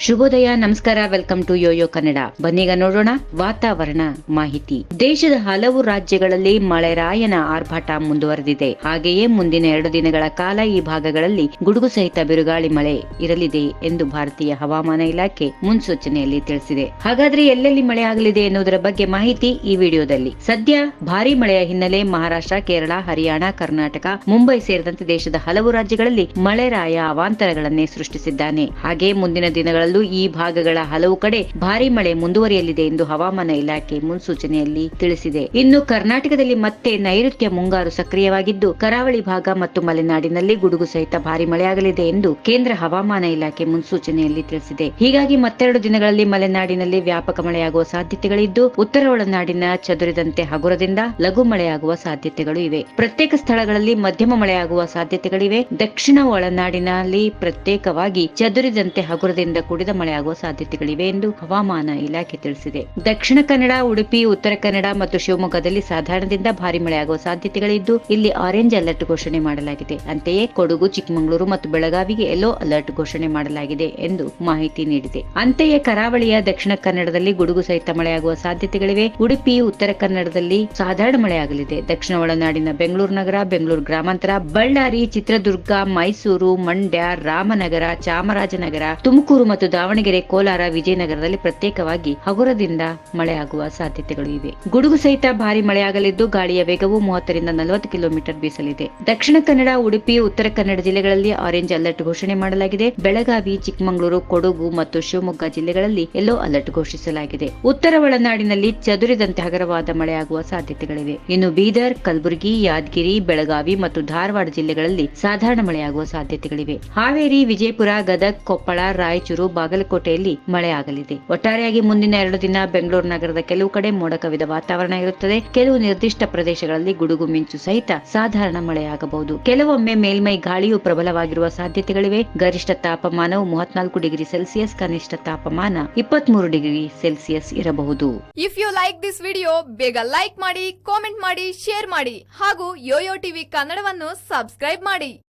ಶುಭೋದಯ, ನಮಸ್ಕಾರ, welcome to YoYo Kannada. ಬನ್ನೀಗ ನೋಡೋಣ ವಾತಾವರಣ ಮಾಹಿತಿ. ದೇಶದ ಹಲವು ರಾಜ್ಯಗಳಲ್ಲಿ ಮಳೆರಾಯನ ಆರ್ಭಟ ಮುಂದುವರೆದಿದೆ. ಹಾಗೆಯೇ ಮುಂದಿನ ಎರಡು ದಿನಗಳ ಕಾಲ ಈ ಭಾಗಗಳಲ್ಲಿ ಗುಡುಗು ಸಹಿತ ಬಿರುಗಾಳಿ ಮಳೆ ಇರಲಿದೆ ಎಂದು ಭಾರತೀಯ ಹವಾಮಾನ ಇಲಾಖೆ ಮುನ್ಸೂಚನೆಯಲ್ಲಿ ತಿಳಿಸಿದೆ. ಹಾಗಾದ್ರೆ ಎಲ್ಲೆಲ್ಲಿ ಮಳೆ ಆಗಲಿದೆ ಎನ್ನುವುದರ ಬಗ್ಗೆ ಮಾಹಿತಿ ಈ ವಿಡಿಯೋದಲ್ಲಿ. ಸದ್ಯ ಭಾರಿ ಮಳೆಯ ಹಿನ್ನೆಲೆ ಮಹಾರಾಷ್ಟ್ರ, ಕೇರಳ, ಹರಿಯಾಣ, ಕರ್ನಾಟಕ, ಮುಂಬೈ ಸೇರಿದಂತೆ ದೇಶದ ಹಲವು ರಾಜ್ಯಗಳಲ್ಲಿ ಮಳೆರಾಯ ಅವಾಂತರಗಳನ್ನೇ ಸೃಷ್ಟಿಸಿದ್ದಾನೆ. ಹಾಗೆ ಮುಂದಿನ ದಿನಗಳಲ್ಲೂ ಈ ಭಾಗಗಳ ಹಲವು ಕಡೆ ಭಾರಿ ಮಳೆ ಮುಂದುವರಿಯಲಿದೆ ಎಂದು ಹವಾಮಾನ ಇಲಾಖೆ ಮುನ್ಸೂಚನೆಯಲ್ಲಿ ತಿಳಿಸಿದೆ. ಇನ್ನು ಕರ್ನಾಟಕದಲ್ಲಿ ಮತ್ತೆ ನೈಋತ್ಯ ಮುಂಗಾರು ಸಕ್ರಿಯವಾಗಿದ್ದು, ಕರಾವಳಿ ಭಾಗ ಮತ್ತು ಮಲೆನಾಡಿನಲ್ಲಿ ಗುಡುಗು ಸಹಿತ ಭಾರಿ ಮಳೆಯಾಗಲಿದೆ ಎಂದು ಕೇಂದ್ರ ಹವಾಮಾನ ಇಲಾಖೆ ಮುನ್ಸೂಚನೆಯಲ್ಲಿ ತಿಳಿಸಿದೆ. ಹೀಗಾಗಿ ಮತ್ತೆರಡು ದಿನಗಳಲ್ಲಿ ಮಲೆನಾಡಿನಲ್ಲಿ ವ್ಯಾಪಕ ಮಳೆಯಾಗುವ ಸಾಧ್ಯತೆಗಳಿದ್ದು, ಉತ್ತರ ಒಳನಾಡಿನ ಚದುರಿದಂತೆ ಹಗುರದಿಂದ ಲಘು ಮಳೆಯಾಗುವ ಸಾಧ್ಯತೆಗಳು ಇವೆ. ಪ್ರತ್ಯೇಕ ಸ್ಥಳಗಳಲ್ಲಿ ಮಧ್ಯಮ ಮಳೆಯಾಗುವ ಸಾಧ್ಯತೆಗಳಿವೆ. ದಕ್ಷಿಣ ಒಳನಾಡಿನಲ್ಲಿ ಪ್ರತ್ಯೇಕವಾಗಿ ಚದುರಿದಂತೆ ಹಗುರದಿಂದ ಕೂಡಿದ ಮಳೆಯಾಗುವ ಸಾಧ್ಯತೆಗಳಿವೆ ಎಂದು ಹವಾಮಾನ ಇಲಾಖೆ ತಿಳಿಸಿದೆ. ದಕ್ಷಿಣ ಕನ್ನಡ, ಉಡುಪಿ, ಉತ್ತರ ಕನ್ನಡ ಮತ್ತು ಶಿವಮೊಗ್ಗದಲ್ಲಿ ಸಾಧಾರಣದಿಂದ ಭಾರಿ ಮಳೆಯಾಗುವ ಸಾಧ್ಯತೆಗಳಿದ್ದು, ಇಲ್ಲಿ ಆರೆಂಜ್ ಅಲರ್ಟ್ ಘೋಷಣೆ ಮಾಡಲಾಗಿದೆ. ಅಂತೆಯೇ ಕೊಡಗು, ಚಿಕ್ಕಮಗಳೂರು ಮತ್ತು ಬೆಳಗಾವಿಗೆ ಯೆಲ್ಲೋ ಅಲರ್ಟ್ ಘೋಷಣೆ ಮಾಡಲಾಗಿದೆ ಎಂದು ಮಾಹಿತಿ ನೀಡಿದೆ. ಅಂತೆಯೇ ಕರಾವಳಿಯ ದಕ್ಷಿಣ ಕನ್ನಡದಲ್ಲಿ ಗುಡುಗು ಸಹಿತ ಮಳೆಯಾಗುವ ಸಾಧ್ಯತೆಗಳಿವೆ. ಉಡುಪಿ, ಉತ್ತರ ಕನ್ನಡದಲ್ಲಿ ಸಾಧಾರಣ ಮಳೆಯಾಗಲಿದೆ ದಕ್ಷಿಣ ಒಳನಾಡಿನ ಬೆಂಗಳೂರು ನಗರ, ಬೆಂಗಳೂರು ಗ್ರಾಮಾಂತರ, ಬಳ್ಳಾರಿ, ಚಿತ್ರದುರ್ಗ, ಮೈಸೂರು, ಮಂಡ್ಯ, ರಾಮನಗರ, ಚಾಮರಾಜನಗರ, ತುಮಕೂರು ಮತ್ತು ದಾವಣಗೆರೆ ಕೋಲಾರ ವಿಜಯನಗರದಲ್ಲಿ ಪ್ರತ್ಯೇಕವಾಗಿ ಹಗುರದಿಂದ ಮಳೆಯಾಗುವ ಸಾಧ್ಯತೆಗಳು ಇವೆ. ಗುಡುಗು ಸಹಿತ ಭಾರಿ ಮಳೆಯಾಗಲಿದ್ದು ಗಾಳಿಯ ವೇಗವು ಮೂವತ್ತರಿಂದ ನಲವತ್ತು ಕಿಲೋಮೀಟರ್ ಬೀಸಲಿದೆ. ದಕ್ಷಿಣ ಕನ್ನಡ, ಉಡುಪಿ, ಉತ್ತರ ಕನ್ನಡ ಜಿಲ್ಲೆಗಳಲ್ಲಿ ಆರೆಂಜ್ ಅಲರ್ಟ್ ಘೋಷಣೆ ಮಾಡಲಾಗಿದೆ. ಬೆಳಗಾವಿ, ಚಿಕ್ಕಮಗಳೂರು, ಕೊಡಗು ಮತ್ತು ಶಿವಮೊಗ್ಗ ಜಿಲ್ಲೆಗಳಲ್ಲಿ ಯೆಲ್ಲೋ ಅಲರ್ಟ್ ಘೋಷಿಸಲಾಗಿದೆ. ಉತ್ತರ ಒಳನಾಡಿನಲ್ಲಿ ಚದುರಿದಂತೆ ಹಗರವಾದ ಮಳೆಯಾಗುವ ಸಾಧ್ಯತೆಗಳಿವೆ. ಇನ್ನು ಬೀದರ್, ಕಲಬುರಗಿ, ಯಾದಗಿರಿ, ಬೆಳಗಾವಿ ಮತ್ತು ಧಾರವಾಡ ಜಿಲ್ಲೆಗಳಲ್ಲಿ ಸಾಧಾರಣ ಮಳೆಯಾಗುವ ಸಾಧ್ಯತೆಗಳಿವೆ. ಹಾವೇರಿ, ವಿಜಯಪುರ, ಗದಗ್, ಕೊಪ್ಪಳ, ರಾಯಚೂರು ಬಾಗಲಕೋಟೆಯಲ್ಲಿ ಮಳೆಯಾಗಲಿದೆ ಒಟ್ಟಾರೆಯಾಗಿ ಮುಂದಿನ ಎರಡು ದಿನ ಬೆಂಗಳೂರು ನಗರದ ಕೆಲವು ಕಡೆ ಮೋಡ ಕವಿದ ವಾತಾವರಣ ಇರುತ್ತದೆ. ಕೆಲವು ನಿರ್ದಿಷ್ಟ ಪ್ರದೇಶಗಳಲ್ಲಿ ಗುಡುಗು ಮಿಂಚು ಸಹಿತ ಸಾಧಾರಣ ಮಳೆಯಾಗಬಹುದು. ಕೆಲವೊಮ್ಮೆ ಮೇಲ್ಮೈ ಗಾಳಿಯು ಪ್ರಬಲವಾಗಿರುವ ಸಾಧ್ಯತೆಗಳಿವೆ. ಗರಿಷ್ಠ ತಾಪಮಾನವು ಮೂವತ್ನಾಲ್ಕು ಡಿಗ್ರಿ ಸೆಲ್ಸಿಯಸ್, ಕನಿಷ್ಠ ತಾಪಮಾನ ಇಪ್ಪತ್ಮೂರು ಡಿಗ್ರಿ ಸೆಲ್ಸಿಯಸ್ ಇರಬಹುದು. If you like this video ಬೇಗ ಲೈಕ್ ಮಾಡಿ ಕಾಮೆಂಟ್ ಮಾಡಿ ಶೇರ್ ಮಾಡಿ ಹಾಗೂ ಯೋಯೋ ಟಿವಿ ಕನ್ನಡವನ್ನು ಸಬ್ಸ್ಕ್ರೈಬ್ ಮಾಡಿ.